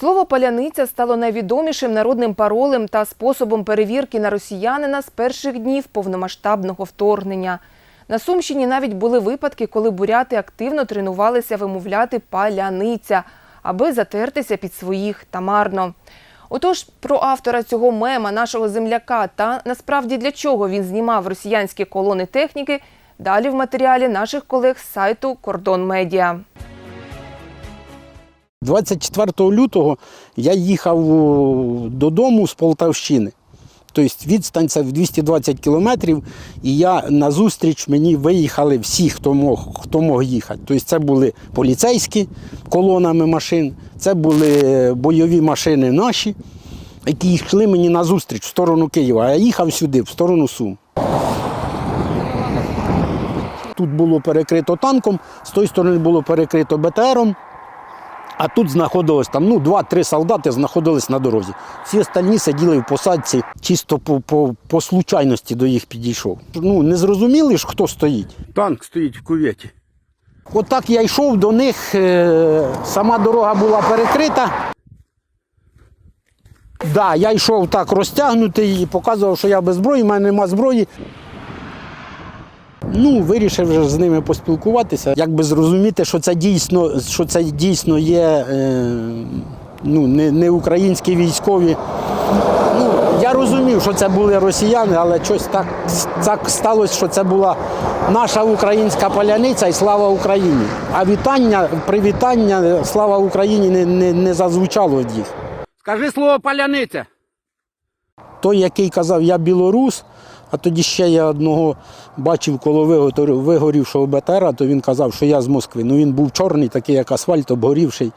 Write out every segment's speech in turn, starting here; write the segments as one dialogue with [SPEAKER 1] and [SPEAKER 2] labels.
[SPEAKER 1] Слово паляниця стало найвідомішим народним паролем та способом перевірки на росіянина з перших днів повномасштабного вторгнення. На Сумщині навіть були випадки, коли буряти активно тренувалися вимовляти паляниця, аби затертися під своїх та марно. Отож, про автора цього мема, нашого земляка, та насправді для чого він знімав росіянські колони техніки, далі в матеріалі наших колег з сайту Кордон Медіа.
[SPEAKER 2] 24 лютого я їхав додому з Полтавщини. Тобто відстань це в 220 кілометрів, і я назустріч мені виїхали всі, хто мог, хто мог їхати. Тобто це були поліцейські колонами машин, це були бойові машини наші, які йшли мені назустріч в сторону Києва, а я їхав сюди, в сторону Сум. Тут було перекрито танком, з тої сторони було перекрито БТРом. А тут знаходилось там ну, два-три солдати знаходились на дорозі. Всі остальні сиділи в посадці, чисто по, по, по случайності до їх підійшов. Ну, не зрозуміли ж, хто стоїть. Танк стоїть в куветі. Отак я йшов до них, е, сама дорога була перекрита. Да, я йшов так розтягнутий і показував, що я без зброї, в мене нема зброї. Ну, вирішив вже з ними поспілкуватися, якби зрозуміти, що це дійсно, що це дійсно є е, ну, не, не українські військові. Ну, я розумів, що це були росіяни, але щось так, так сталося, що це була наша українська паляниця і слава Україні. А вітання, привітання слава Україні не, не, не зазвучало від їх.
[SPEAKER 3] Скажи слово паляниця.
[SPEAKER 2] Той, який казав, я білорус, а тоді ще я одного бачив коло виготор- вигорівшого БТРа, то він казав, що я з Москви. Ну він був чорний, такий, як асфальт, обгорівший,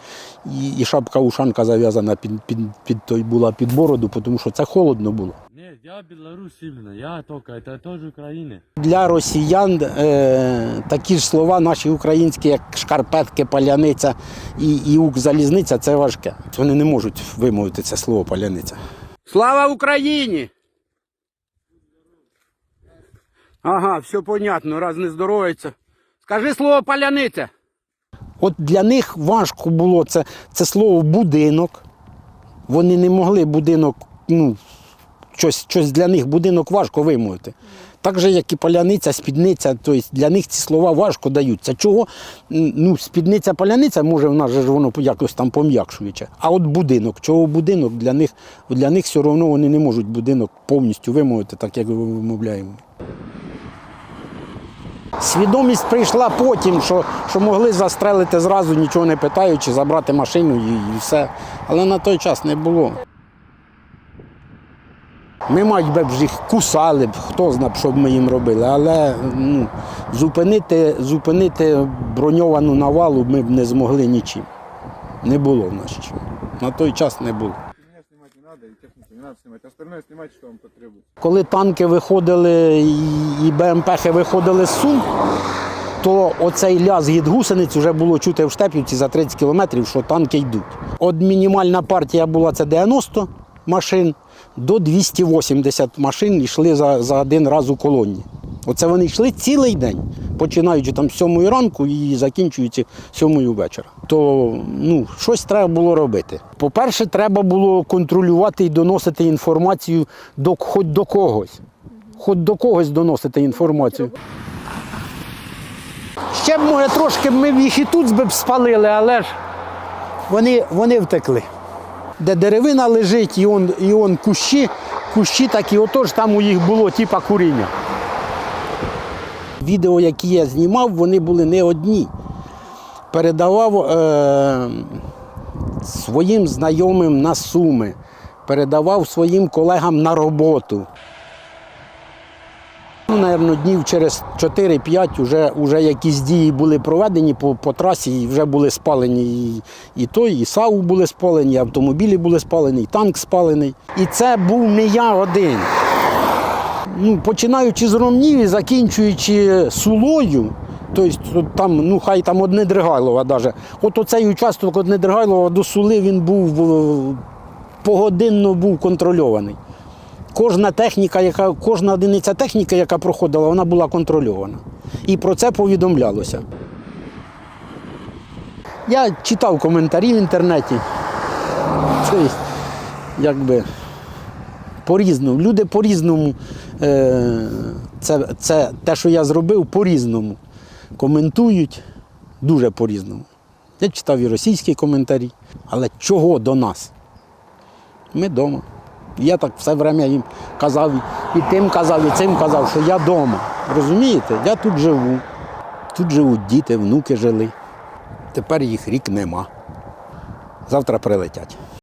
[SPEAKER 2] і, і шапка ушанка зав'язана під, під, під той була під бороду, тому що це холодно було.
[SPEAKER 4] Нет, я Беларусь именно, я только, это тоже Украина.
[SPEAKER 2] Для росіян е, такі ж слова наші українські, як шкарпетки, паляниця і, і укрзалізниця, це важке. Вони не можуть вимовити це слово паляниця.
[SPEAKER 3] Слава Україні! Ага, все понятно, раз не здоровається. Скажи слово паляниця.
[SPEAKER 2] От для них важко було це, це слово будинок. Вони не могли будинок, ну, щось, щось для них будинок важко вимовити. Так же, як і паляниця, спідниця, тобто для них ці слова важко даються. Чого? Ну, спідниця, паляниця, може, в нас ж воно якось там пом'якшуюче. А от будинок, чого будинок для них, для них все одно вони не можуть будинок повністю вимовити, так як ми вимовляємо. Свідомість прийшла потім, що, що могли застрелити зразу, нічого не питаючи, забрати машину і, і все. Але на той час не було. Ми, мать би, їх кусали б, хто знає, що б ми їм робили. Але ну, зупинити, зупинити броньовану навалу ми б не змогли нічим. Не було в нас чим. На той час не було.
[SPEAKER 5] Снимать надо, и технику не надо снимать. Остальное снимайте, что вам потребуется.
[SPEAKER 2] Коли танки виходили і- БМПхи виходили з Сум, то оцей лязгіт гусениць вже було чути в Штепівці за 30 кілометрів, що танки йдуть. От мінімальна партія була це 90 машин, до 280 машин йшли за, за один раз у колоні. Оце вони йшли цілий день, починаючи там з 7 ранку і закінчуючи 7 вечора. То ну, щось треба було робити. По-перше, треба було контролювати і доносити інформацію до, хоч до когось. Хоч до когось доносити інформацію. Ще б, може, трошки ми б їх і тут би б спалили, але ж вони, вони втекли. Де деревина лежить, і он, і он кущі, кущі такі, отож там у їх було типа куріння. Відео, які я знімав, вони були не одні. Передавав е, своїм знайомим на суми, передавав своїм колегам на роботу. Ну, Наверно, днів через 4-5 вже, вже якісь дії були проведені по, по трасі, і вже були спалені і, і той, і САУ були спалені, і автомобілі були спалені, і танк спалений. І це був не я один. Ну, починаючи з Ромнів і закінчуючи Сулою, тобто там, ну хай там одне Дригайлова даже. От оцей участок одне Дригайлова до Сули він був е, погодинно був контрольований. Кожна техніка, яка, кожна одиниця техніки, яка проходила, вона була контрольована. І про це повідомлялося. Я читав коментарі в інтернеті. Тобто, якби по-різному. Люди по-різному. Е, це, це те, що я зробив, по-різному. Коментують дуже по-різному. Я читав і російські коментарі. Але чого до нас? Ми вдома. Я так все время їм казав, і тим казав, і цим казав, що я вдома. Розумієте? Я тут живу. Тут живуть діти, внуки жили. Тепер їх рік нема. Завтра прилетять.